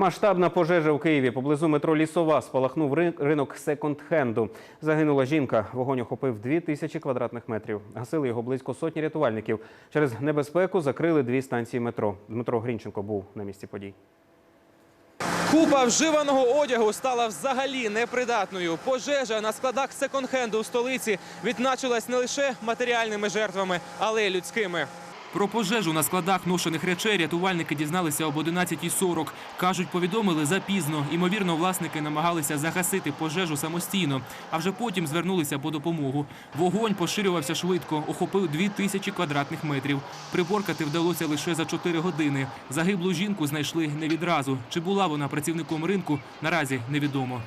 Масштабна пожежа у Києві поблизу метро Лісова спалахнув ринок секонд-хенду. Загинула жінка. Вогонь охопив дві тисячі квадратних метрів. Гасили його близько сотні рятувальників. Через небезпеку закрили дві станції метро. Дмитро Грінченко був на місці подій. Купа вживаного одягу стала взагалі непридатною. Пожежа на складах секонд-хенду у столиці відзначилась не лише матеріальними жертвами, але й людськими. Про пожежу на складах ношених речей рятувальники дізналися об 11.40. Кажуть, повідомили запізно. Імовірно, власники намагалися загасити пожежу самостійно, а вже потім звернулися по допомогу. Вогонь поширювався швидко, охопив дві тисячі квадратних метрів. Приборкати вдалося лише за 4 години. Загиблу жінку знайшли не відразу. Чи була вона працівником ринку, наразі невідомо.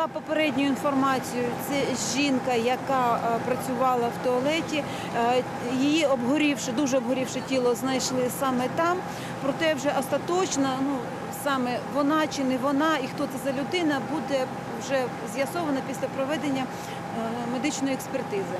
За попередньою інформацією, це жінка, яка е, працювала в туалеті. Е, Її обгорівши, дуже обгорівши тіло, знайшли саме там. Проте вже остаточно, ну саме вона чи не вона, і хто це за людина, буде вже з'ясовано після проведення е, медичної експертизи.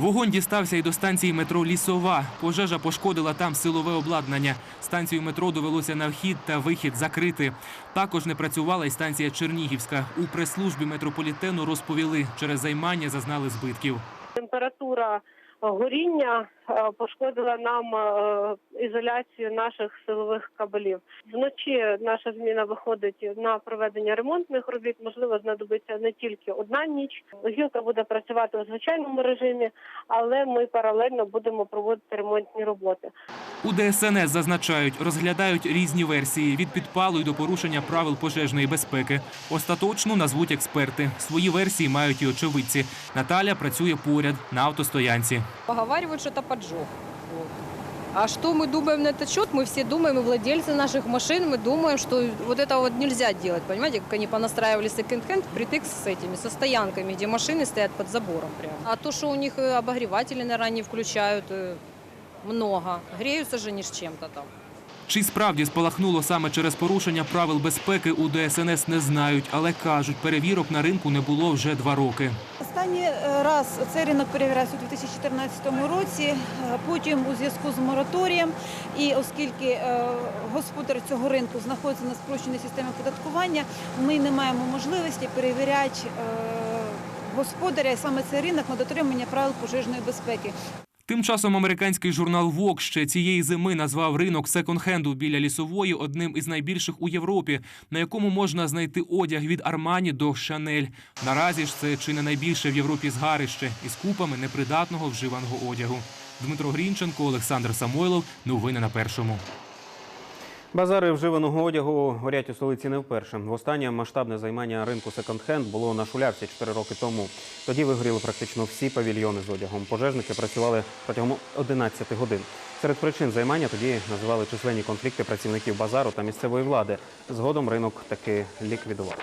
Вогонь дістався і до станції метро Лісова. Пожежа пошкодила там силове обладнання. Станцію метро довелося на вхід та вихід закрити. Також не працювала й станція Чернігівська. У прес-службі метрополітену розповіли, через займання зазнали збитків. температура горіння е, пошкодила нам е, ізоляцію наших силових кабелів. Вночі наша зміна виходить на проведення ремонтних робіт. Можливо, знадобиться не тільки одна ніч. Гілка буде працювати у звичайному режимі, але ми паралельно будемо проводити ремонтні роботи. У ДСНС зазначають, розглядають різні версії від підпалу й до порушення правил пожежної безпеки. Остаточну назвуть експерти. Свої версії мають і очевидці. Наталя працює поряд на автостоянці. Поговаривают, что это поджог. Вот. А что мы думаем на этот счет? Мы все думаем, и владельцы наших машин, мы думаем, что вот это вот нельзя делать. Понимаете, как они понастраивали секонд-хенд, притык с этими, со стоянками, где машины стоят под забором прямо. А то, что у них э, обогреватели, наверное, не включают, э, много. Греются же не с чем-то там. Чи справді спалахнуло саме через порушення правил безпеки у ДСНС не знають, але кажуть, перевірок на ринку не було вже два роки. Останній е, раз цей ринок перевірався у 2014 році. е, Потім у зв'язку з мораторієм, і оскільки е, господар цього ринку знаходиться на спрощеній системі податкування, ми не маємо можливості перевіряти господаря і саме цей ринок на дотримання правил пожежної безпеки. Тим часом американський журнал Vogue ще цієї зими назвав ринок секонд-хенду біля лісової одним із найбільших у Європі, на якому можна знайти одяг від Армані до Шанель. Наразі ж це чи не найбільше в Європі згарище із купами непридатного вживаного одягу. Дмитро Грінченко, Олександр Самойлов. Новини на першому. Базари вживаного одягу горять у столиці не вперше. Востаннє масштабне займання ринку секонд-хенд було на Шулявці 4 роки тому. Тоді вигоріли практично всі павільйони з одягом. Пожежники працювали протягом 11 годин. Серед причин займання тоді називали численні конфлікти працівників базару та місцевої влади. Згодом ринок таки ліквідували.